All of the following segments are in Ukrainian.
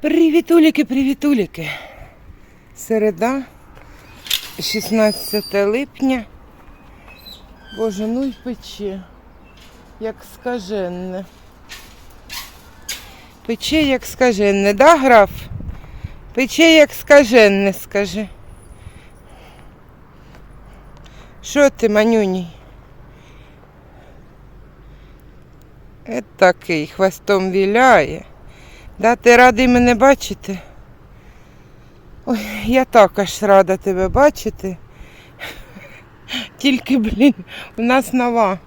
Привітуліки, привітуліки. Середа, 16 липня. Боже, ну й пече, як скаженне. Пече, як скаженне, да, граф? Пече, як скаженне, скажи. Що ти, манюній? Е такий хвостом віляє. Да, ти радий мене бачити? Ой, я також рада тебе бачити. Тільки, блін, у нас нова.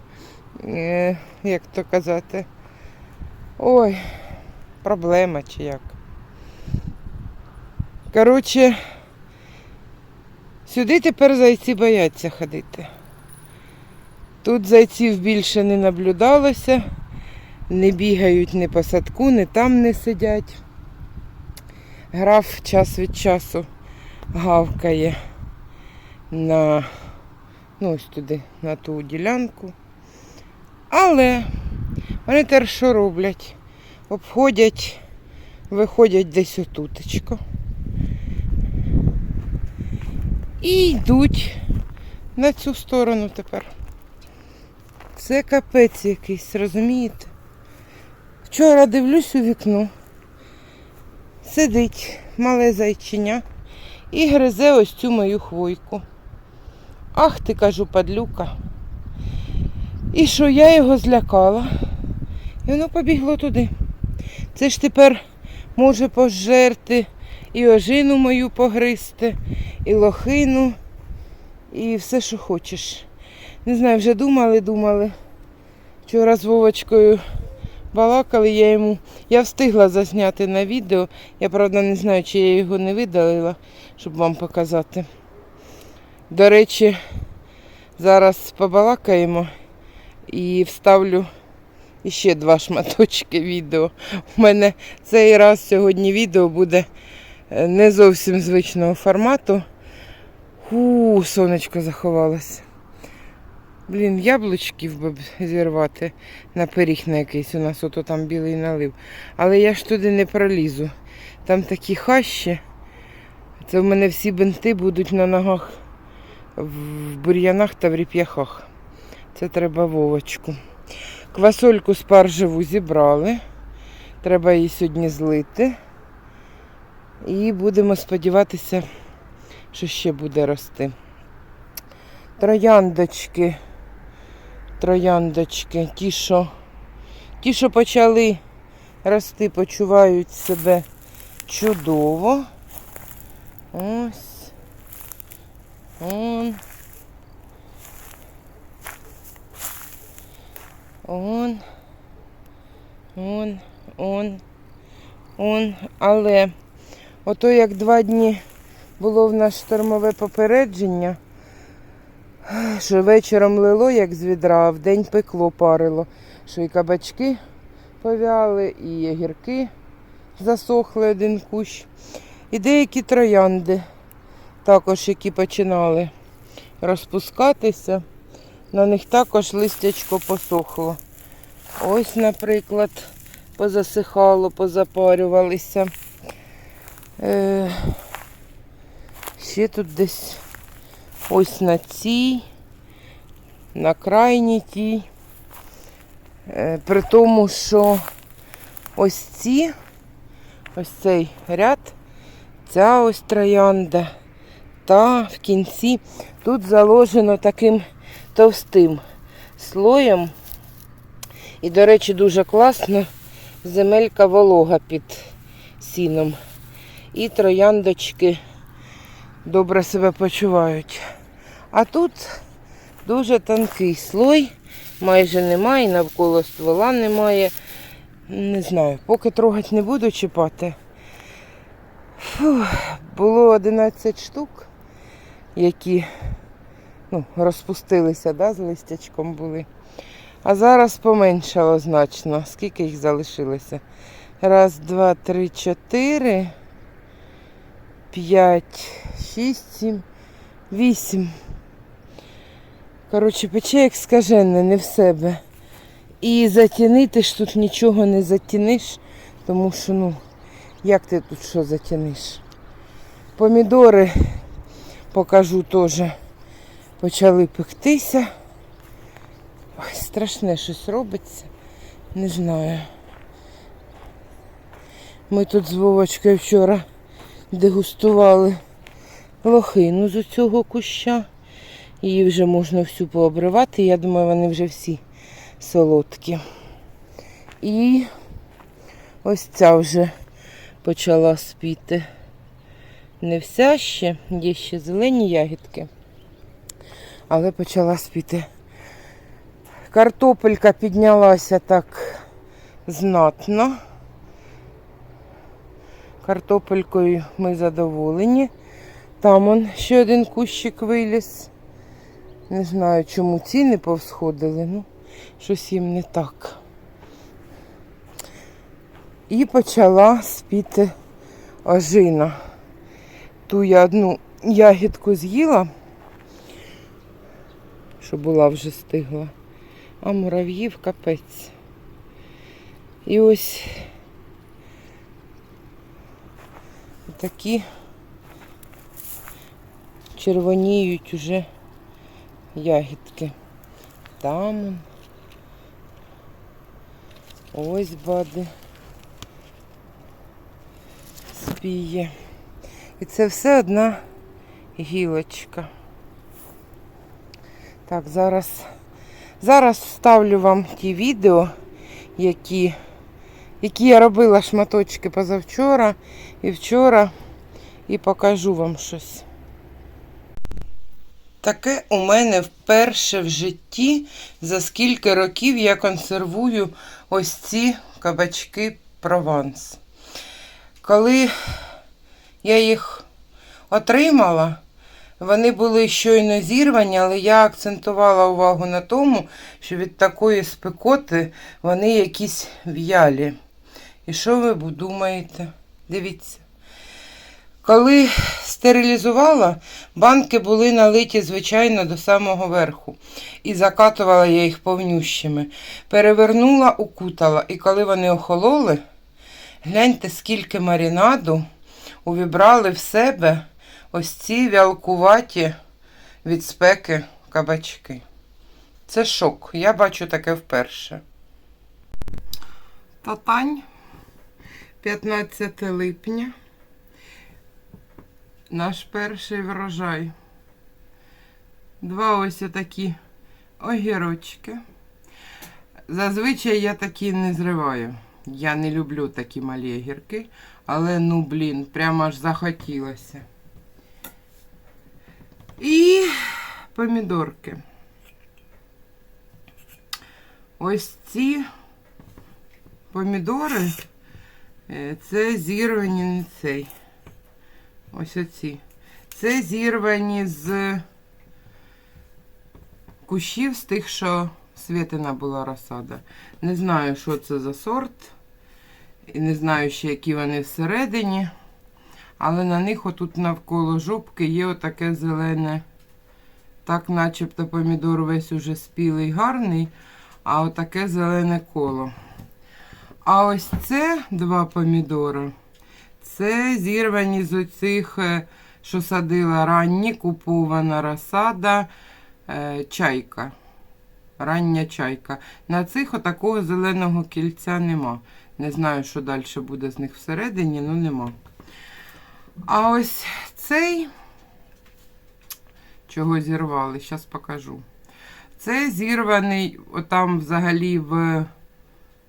Е, як то казати. Ой, проблема чи як. Коротше, сюди тепер зайці бояться ходити. Тут зайців більше не наблюдалося не бігають ні по садку, ні там не сидять. Граф час від часу гавкає на ну, ось туди, на ту ділянку. Але вони тепер що роблять? Обходять, виходять десь отутечко. І йдуть на цю сторону тепер. Це капець якийсь, розумієте? Вчора дивлюсь у вікно. Сидить мале зайчиня і гризе ось цю мою хвойку. Ах ти, кажу, падлюка. І що я його злякала. І воно побігло туди. Це ж тепер може пожерти і ожину мою погризти, і лохину, і все, що хочеш. Не знаю, вже думали, думали. Вчора з Вовочкою балакали, я йому. Я встигла засняти на відео. Я правда не знаю, чи я його не видалила, щоб вам показати. До речі, зараз побалакаємо і вставлю іще два шматочки відео. У мене цей раз сьогодні відео буде е, не зовсім звичного формату. Фу, сонечко заховалося. Блін, яблучків би зірвати на пиріг на якийсь. У нас ото там білий налив. Але я ж туди не пролізу. Там такі хащі. Це в мене всі бинти будуть на ногах в бур'янах та в ріп'яхах. Це треба вовочку. Квасольку спаржеву зібрали. Треба її сьогодні злити. І будемо сподіватися, що ще буде рости. Трояндочки трояндочки. Ті, що, ті, що почали рости, почувають себе чудово. Ось. Он. Он. Он. Он. Он. Але ото як два дні було в нас штормове попередження що вечором лило, як з відра, а вдень пекло парило, що і кабачки повяли, і огірки засохли один кущ. І деякі троянди, також які починали розпускатися, на них також листячко посохло. Ось, наприклад, позасихало, позапарювалися. Е, Ще тут десь ось на цій, на крайній тій. Е, При тому, що ось ці, ось цей ряд, ця ось троянда, та в кінці тут заложено таким товстим слоєм. І, до речі, дуже класно земелька волога під сіном. І трояндочки добре себе почувають. А тут дуже тонкий слой, майже немає, навколо ствола немає. Не знаю, поки трогати не буду чіпати. Фу, було 11 штук, які ну, розпустилися, да, з листячком були. А зараз поменшало значно. Скільки їх залишилося? Раз, два, три, чотири. 5, 6, 7, 8. Коротше, пече як скажене, не в себе. І затінити ж тут нічого не затіниш, тому що, ну, Як ти тут що затяниш? Помідори покажу теж. Почали пектися. Ой, страшне щось робиться. Не знаю. Ми тут з Вовочкою вчора дегустували лохину з цього куща. Її вже можна всю пообривати. Я думаю, вони вже всі солодкі. І ось ця вже почала спіти. Не вся ще, є ще зелені ягідки, але почала спіти. Картопелька піднялася так знатно. Картопелькою ми задоволені. Там он ще один кущик виліз. Не знаю, чому ці не повсходили, ну, щось їм не так. І почала спіти ожина. Ту я одну ягідку з'їла, що була вже стигла, а мурав'їв капець. І ось такі червоніють уже ягідки. Там. Ось бади. Спіє. І це все одна гілочка. Так, зараз, зараз вставлю вам ті відео, які, які я робила шматочки позавчора і вчора, і покажу вам щось. Таке у мене вперше в житті, за скільки років я консервую ось ці кабачки Прованс. Коли я їх отримала, вони були щойно зірвані, але я акцентувала увагу на тому, що від такої спекоти вони якісь в'ялі. І що ви думаєте? Дивіться. Коли стерилізувала, банки були налиті, звичайно, до самого верху. І закатувала я їх повнющими. Перевернула, укутала. І коли вони охололи, гляньте, скільки марінаду увібрали в себе ось ці вялкуваті від спеки кабачки. Це шок. Я бачу таке вперше. Татань, 15 липня. Наш перший врожай. Два ось такі огірочки. Зазвичай я такі не зриваю. Я не люблю такі малі огірки, але ну, блін, прямо аж захотілося. І помідорки. Ось ці помідори, е, це зірвані цей. Ось оці. Це зірвані з кущів, з тих, що світина була розсада. Не знаю, що це за сорт. І не знаю ще, які вони всередині. Але на них отут навколо жопки є отаке зелене. Так, начебто помідор весь уже спілий, гарний, а отаке зелене коло. А ось це два помідори. Це зірвані з оцих, е, що садила ранні, купована розсада, е, чайка. Рання чайка. На цих отакого зеленого кільця нема. Не знаю, що далі буде з них всередині, ну нема. А ось цей, чого зірвали, зараз покажу. Це зірваний отам взагалі в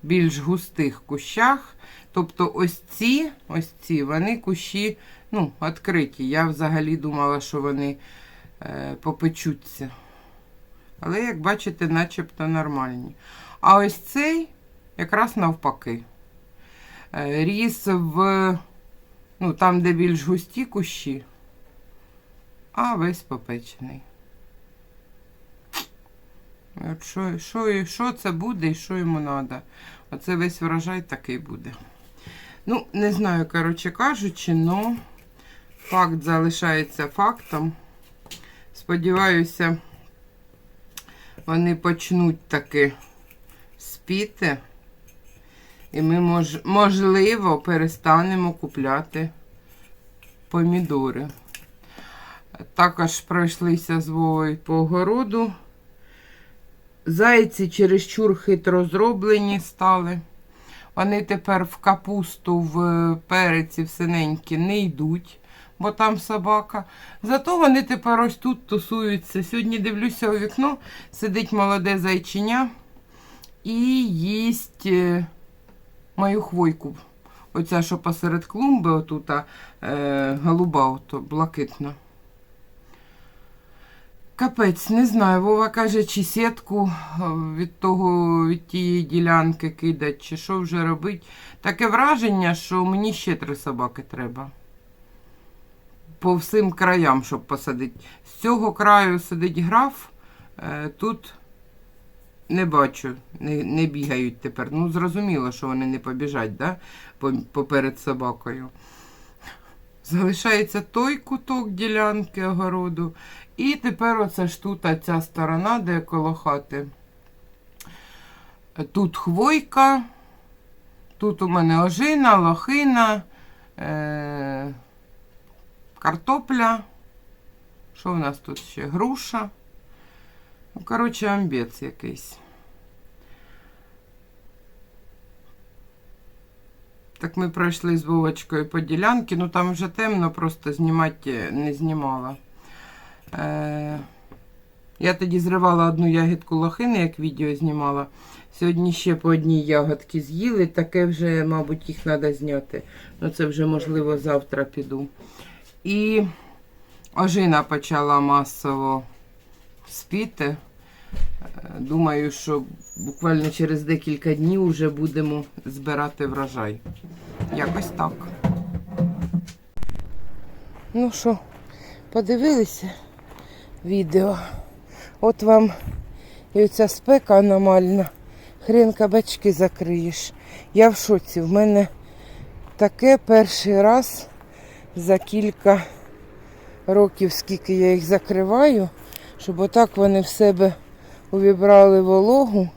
більш густих кущах. Тобто ось ці, ось ці, вони кущі, ну, відкриті. Я взагалі думала, що вони е, попечуться. Але, як бачите, начебто нормальні. А ось цей якраз навпаки. Е, ріс в, ну, там, де більш густі кущі, а весь попечений. От що, що, що це буде і що йому треба? Оце весь врожай такий буде. Ну, не знаю, коротше кажучи, але факт залишається фактом. Сподіваюся, вони почнуть таки спіти. І ми, мож, можливо, перестанемо купляти помідори. Також пройшлися з Вовою по огороду. Зайці чересчур хитро зроблені стали. Вони тепер в капусту, в перець і в синенькі не йдуть, бо там собака. Зато вони тепер ось тут тусуються. Сьогодні дивлюся у вікно, сидить молоде зайчиня і їсть е, мою хвойку. Оця, що посеред клумби, отута е, голуба, ото блакитна. Капець, не знаю. Вова каже, чи сітку е, від того, від тієї ділянки кидать, чи що вже робить. Таке враження, що мені ще три собаки треба. По всім краям, щоб посадити. З цього краю сидить граф, е, тут не бачу, не, не бігають тепер. Ну, зрозуміло, що вони не побіжать, да? поперед собакою. Залишається той куток ділянки огороду. І тепер оце ж тут ця сторона, де коло хати. Тут хвойка, тут у мене ожина, лохина, е- картопля. Що в нас тут ще? Груша. Ну, коротше, амбець якийсь. Так ми пройшли з Вовочкою по ділянці, ну там вже темно, просто знімати не знімала. Е, я тоді зривала одну ягідку лохини, як відео знімала. Сьогодні ще по одній ягодці з'їли, таке вже, мабуть, їх треба зняти. Ну це вже, можливо, завтра піду. І ожина почала масово спіти. Е, Думаю, що буквально через декілька днів вже будемо збирати врожай. Якось так. Ну що, подивилися відео. От вам і оця спека аномальна. Хрен кабачки закриєш. Я в шоці. В мене таке перший раз за кілька років, скільки я їх закриваю, щоб отак вони в себе увібрали вологу.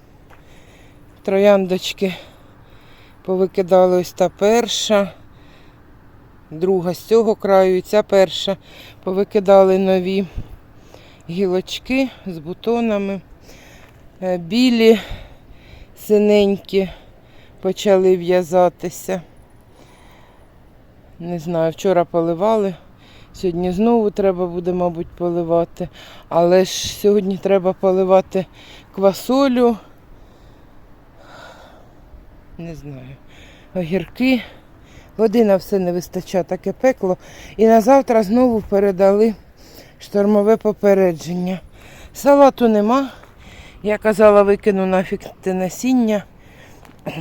Трояндочки повикидали ось та перша, друга з цього краю, і ця перша. Повикидали нові гілочки з бутонами. Е, Білі, синенькі почали в'язатися. Не знаю, вчора поливали. Сьогодні знову треба буде, мабуть, поливати. Але ж сьогодні треба поливати квасолю. Не знаю. Огірки. Води на все не вистачає, таке пекло. І на завтра знову передали штормове попередження. Салату нема. Я казала, викину нафіг те насіння.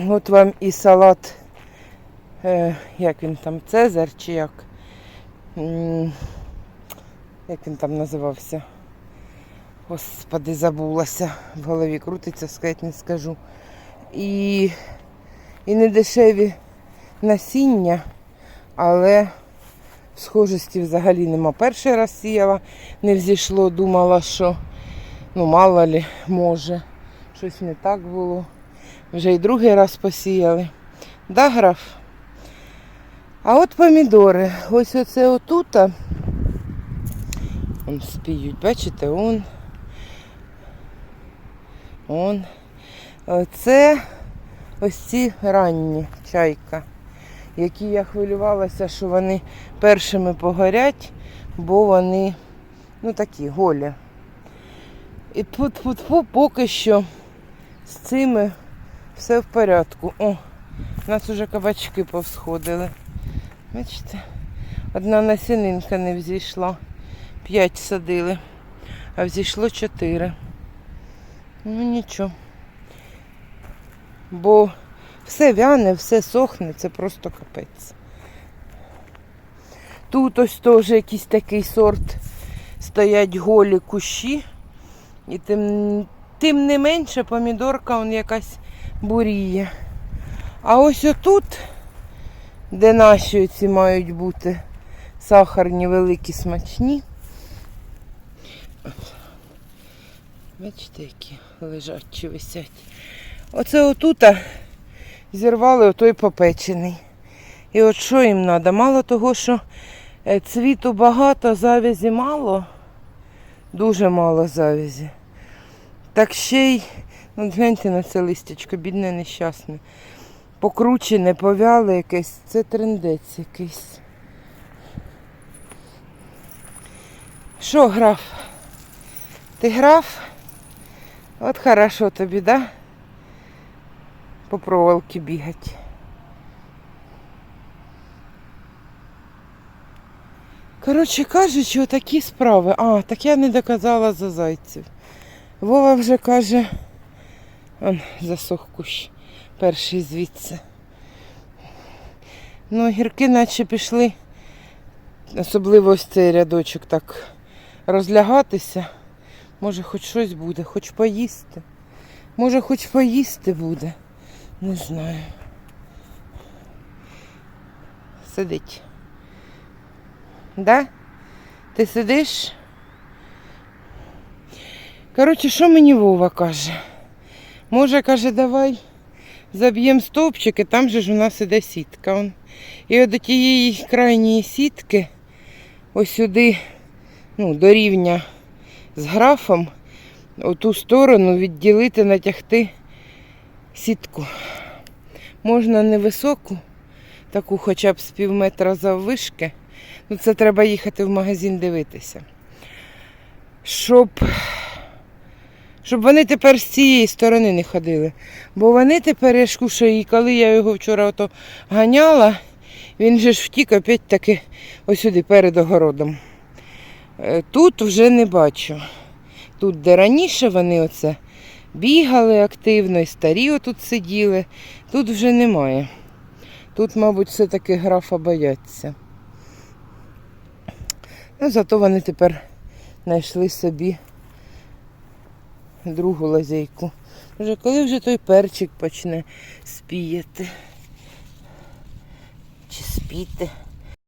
От вам і салат, е, як він там, Цезар чи як. Як він там називався? Господи, забулася. В голові крутиться, сказати не скажу. І, і не дешеві насіння, але схожості взагалі нема. Перший раз сіяла, не взійшло, думала, що ну мало лі, може, щось не так було. Вже й другий раз посіяли. Да, граф? А от помідори. Ось оце отута. Он спіють, бачите, он. Он. Оце ось ці ранні чайка, які я хвилювалася, що вони першими погорять, бо вони ну такі голі. І тут поки що з цими все в порядку. О, у нас уже кабачки повсходили. Бачите, одна насінинка не взійшла. П'ять садили, а взійшло чотири. Ну нічого. Бо все вяне, все сохне, це просто капець. Тут ось теж якийсь такий сорт стоять голі кущі. І тим, тим не менше помідорка он якась буріє. А ось отут, де наші ці мають бути сахарні, великі, смачні. Бачите, які лежать чи висять. Оце отута зірвали отой попечений. І от що їм треба? Мало того, що е, цвіту багато, завязі мало, дуже мало завязі. Так ще й, ну гляньте на це листячко, бідне нещасне. Покручене, повяле якесь, це трендець якийсь. Що, граф? Ти граф? От хорошо тобі, да? По проволоке бігати. Коротше кажучи, отакі справи. А, так я не доказала за зайців. Вова вже каже, он засох кущ перший звідси. Ну, гірки наче пішли, особливо ось цей рядочок так розлягатися. Може, хоч щось буде, хоч поїсти. Може, хоч поїсти буде. Не знаю. Сидить. Да? Ти сидиш? Коротше, що мені Вова каже? Може, каже, давай заб'ємо стовпчики, там же ж у нас іде сітка. Он. І от до тієї крайньої сітки, ось сюди, ну, до рівня з графом, оту сторону відділити, натягти сітку. Можна невисоку, таку хоча б з пів метра заввишки. Ну, це треба їхати в магазин дивитися. Щоб, щоб вони тепер з цієї сторони не ходили. Бо вони тепер, я ж кушаю, і коли я його вчора ото ганяла, він же ж втік опять таки ось перед огородом. Е, Тут вже не бачу. Тут, де раніше вони оце бігали активно, і старі отут сиділи, тут вже немає. Тут, мабуть, все-таки графа бояться. Ну, зато вони тепер знайшли собі другу лазейку. Вже коли вже той перчик почне спіяти? Чи спіти?